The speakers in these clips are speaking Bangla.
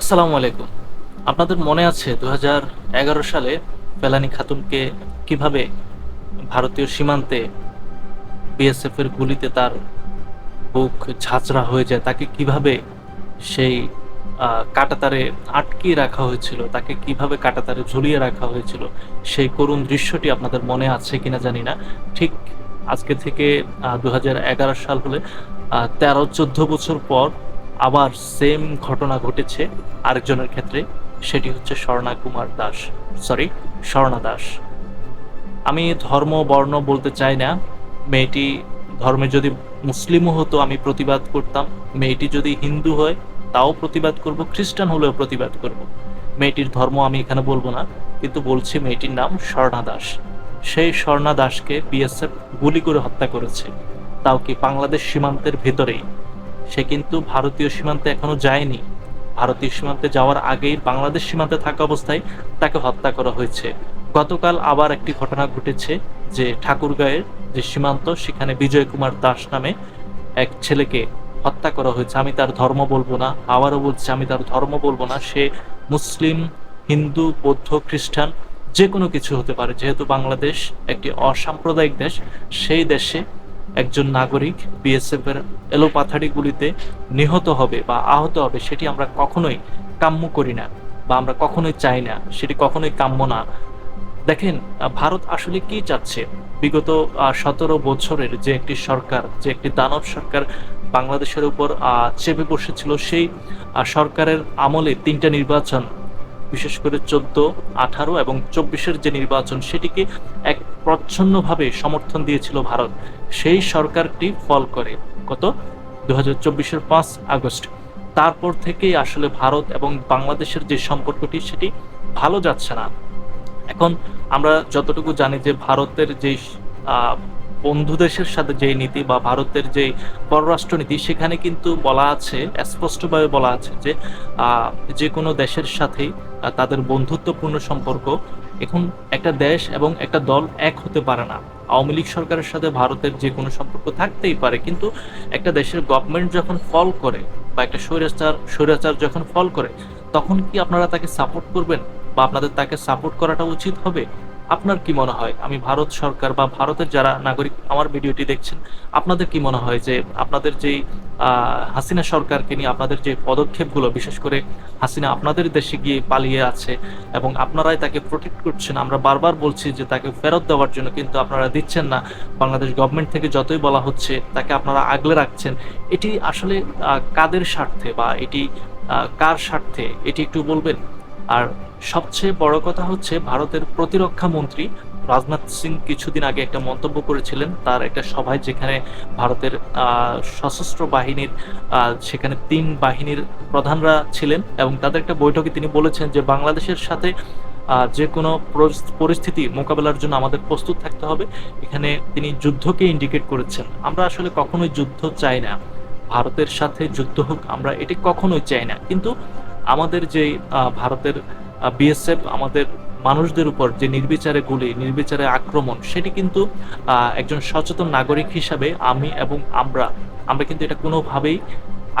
আসসালামু আলাইকুম। আপনাদের মনে আছে দু সালে ফেলানি খাতুনকে কীভাবে ভারতীয় সীমান্তে বিএসএফ এর গুলিতে তার বুক ঝাঁচড়া হয়ে যায়, তাকে কীভাবে সেই কাটাতারে আটকিয়ে রাখা হয়েছিল, তাকে কীভাবে কাটাতারে ঝুলিয়ে রাখা হয়েছিল, সেই করুণ দৃশ্যটি আপনাদের মনে আছে কিনা জানি না। ঠিক আজকে থেকে দু হাজার এগারো সাল হলে তেরো চোদ্দ বছর পর আবার সেম ঘটনা ঘটেছে আরেকজনের ক্ষেত্রে, সেটি হচ্ছে স্বর্ণা কুমার দাস। সরি স্বর্ণা দাস। আমি ধর্ম, বর্ণ বলতে চাই না। মেয়েটি ধর্মে যদি মুসলিমও হতো, আমি প্রতিবাদ করতাম। মেয়েটি যদি হিন্দু হয়, তাও প্রতিবাদ করব। খ্রিস্টান হলেও প্রতিবাদ করব। মেয়েটির ধর্ম আমি এখানে বলব না, কিন্তু বলছি মেয়েটির নাম স্বর্ণা দাস। সেই স্বর্ণা দাসকে বিএসএফ গুলি করে হত্যা করেছে। তাও কি বাংলাদেশ সীমান্তের ভেতরেই? সে কিন্তু ভারতীয় সীমান্তে এখনও যায়নি। ভারতীয় সীমান্তে যাওয়ার আগেই বাংলাদেশ সীমান্তে থাকা অবস্থায় তাকে হত্যা করা হয়েছে। গতকাল আবার একটি ঘটনা ঘটেছে যে ঠাকুরগাঁয়ের যে সীমান্ত, সেখানে বিজয় কুমার দাস নামে এক ছেলেকে হত্যা করা হয়েছে। আমি তার ধর্ম বলব না, আবারও বলছি, আমি তার ধর্ম বলব না। সে মুসলিম, হিন্দু, বৌদ্ধ, খ্রিস্টান যে কোনো কিছু হতে পারে। যেহেতু বাংলাদেশ একটি অসাম্প্রদায়িক দেশ, সেই দেশে একজন নাগরিক বিএসএফ এর এলোপাথারি গুলিতে নিহত হবে বা আহত হবে, সেটি আমরা কখনোই কাম্য করি না বা আমরা কখনোই চাই না, সেটি কখনোই কাম্য না। দেখেন, ভারত আসলে কি চাচ্ছে? বিগত সতেরো বছরের যে একটি সরকার, যে একটি দানব সরকার বাংলাদেশের উপর চেপে বসেছিল, সেই সরকারের আমলে তিনটা নির্বাচন, বিশেষ করে চোদ্দ, আঠারো এবং চব্বিশের যে নির্বাচন, সেটিকে এক প্রচ্ছন্নভাবে সমর্থন দিয়েছিল ভারত। সেই সরকারটি ফল করে কত দু হাজার পাঁচ আগস্ট। তারপর থেকেই আসলে ভারত এবং বাংলাদেশের যে সম্পর্কটি, সেটি ভালো যাচ্ছে না। এখন আমরা যতটুকু জানি যে ভারতের যে বন্ধু দেশের সাথে যে নীতি বা ভারতের যে পররাষ্ট্রনীতি, সেখানে কিন্তু বলা আছে, স্পষ্টভাবে বলা আছে যে যে কোনো দেশের সাথেই তাদের বন্ধুত্বপূর্ণ সম্পর্ক এখন একটা দেশ এবং একটা দল এক হতে পারে না। আওয়ামী লীগ সরকারের সাথে ভারতের যে কোনো সম্পর্ক থাকতেই পারে, কিন্তু একটা দেশের গভর্নমেন্ট যখন ফল করে বা একটা স্বৈরাচার স্বৈরাচার যখন ফল করে, তখন কি আপনারা তাকে সাপোর্ট করবেন বা আপনাদের তাকে সাপোর্ট করাটা উচিত হবে? আপনার কি মনে হয়? আমি ভারত সরকার বা ভারতের যারা নাগরিক আমার ভিডিওটি দেখছেন, আপনাদের কি মনে হয় যে আপনাদের যেই হাসিনা সরকারকে নিয়ে আপনাদের যে পদক্ষেপগুলো, বিশেষ করে হাসিনা আপনাদের দেশে গিয়ে পালিয়ে আছে এবং আপনারাই তাকে প্রোটেক্ট করছেন, আমরা বারবার বলছি যে তাকে ফেরত দেওয়ার জন্য কিন্তু আপনারা দিচ্ছেন না। বাংলাদেশ গভর্নমেন্ট থেকে যতই বলা হচ্ছে, তাকে আপনারা আগলে রাখছেন। এটি আসলে কাদের স্বার্থে বা এটি কার স্বার্থে? এটি একটু বলবেন? আর সবচেয়ে বড় কথা হচ্ছে, ভারতের প্রতিরক্ষা মন্ত্রী রাজনাথ সিং কিছুদিন আগে একটা মন্তব্য করেছিলেন তার একটা সভায় যেখানে ভারতের সশস্ত্র বাহিনীর সেখানে তিন বাহিনীর প্রধানরা ছিলেন এবং তাদের একটা বৈঠকে তিনি বলেছেন যে বাংলাদেশের সাথে যে কোনো পরিস- পরিস্থিতি মোকাবেলার জন্য আমাদের প্রস্তুত থাকতে হবে। এখানে তিনি যুদ্ধকে ইন্ডিকেট করেছেন। আমরা আসলে কখনোই যুদ্ধ চাই না। ভারতের সাথে যুদ্ধ হোক, আমরা এটি কখনোই চাই না। কিন্তু আমাদের যে ভারতের বিএসএফ আমাদের মানুষদের উপর যে নির্বিচারে গুলি, নির্বিচারে আক্রমণ, সেটি কিন্তু একজন সচেতন নাগরিক হিসাবে আমি এবং আমরা আমরা কিন্তু এটা কোনোভাবেই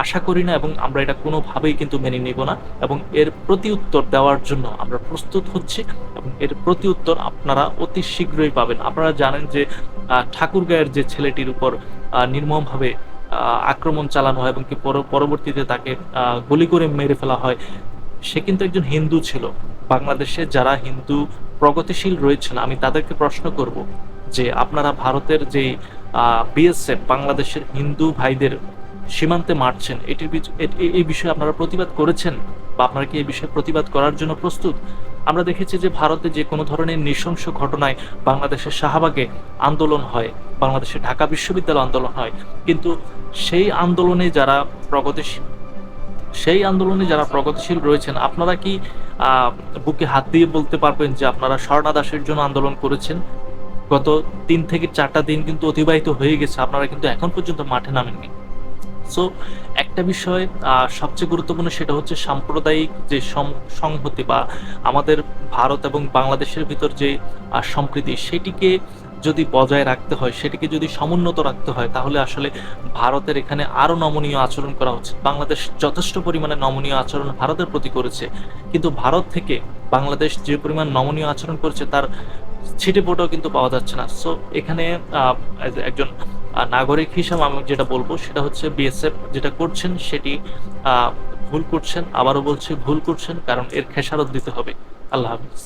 আশা করি না এবং আমরা এটা কোনোভাবেই কিন্তু মেনে নিব না এবং এর প্রতি উত্তর দেওয়ার জন্য আমরা প্রস্তুত হচ্ছি এবং এর প্রতি উত্তর আপনারা অতি শীঘ্রই পাবেন। আপনারা জানেন যে ঠাকুরগাঁয়ের যে ছেলেটির উপর নির্মমভাবে আক্রমণ চালানো হয় এবং কি পরবর্তীতে তাকে গুলি করে মেরে ফেলা হয়। সে কিন্তু একজন হিন্দু ছিল। বাংলাদেশে যারা হিন্দু প্রগতিশীল রয়েছেন, আমি তাদেরকে প্রশ্ন করব যে আপনারা ভারতের যে বিএসএফ বাংলাদেশের হিন্দু ভাইদের সীমান্তে মারছেন, এটির এই বিষয়ে আপনারা প্রতিবাদ করেছেন বা আপনারা কি এই বিষয়ে প্রতিবাদ করার জন্য প্রস্তুত? আমরা দেখেছি যে ভারতে যে কোনো ধরনের নৃশংস ঘটনায় বাংলাদেশের শাহবাগে আন্দোলন হয়, বাংলাদেশের ঢাকা বিশ্ববিদ্যালয় আন্দোলন হয়। কিন্তু সেই আন্দোলনে যারা প্রগতিশীল সেই আন্দোলনে যারা প্রগতিশীল রয়েছেন, আপনারা কি বুকে হাত দিয়ে বলতে পারবেন যে আপনারা স্বর্ণা দাসের জন্য আন্দোলন করেছেন? গত তিন থেকে চারটা দিন কিন্তু অতিবাহিত হয়ে গেছে, আপনারা কিন্তু এখন পর্যন্ত মাঠে নামেননি। সো একটা বিষয় সবচেয়ে গুরুত্বপূর্ণ সেটা হচ্ছে সাম্প্রদায়িক যে সংহতি বা আমাদের ভারত এবং বাংলাদেশের ভিতর যে সম্প্রীতি, সেটিকে যদি বজায় রাখতে হয়, সেটিকে যদি সমুন্নত রাখতে হয়, তাহলে আসলে ভারতের এখানে আরও নমনীয় আচরণ করা উচিত বাংলাদেশ যথেষ্ট পরিমাণে নমনীয় আচরণ ভারতের প্রতি করেছে। কিন্তু ভারত থেকে বাংলাদেশ যে পরিমাণ নমনীয় আচরণ করেছে, তার ছিটে ফোটাও কিন্তু পাওয়া যাচ্ছে না। সো এখানে একজন নাগরিক হিসাবে আমি যেটা বলব, সেটা হচ্ছে বিএসএফ যেটা করছেন, সেটি ভুল করছেন, আবারও বলছি ভুল করছেন, কারণ এর খেসারত দিতে হবে। আল্লাহ হাফিজ।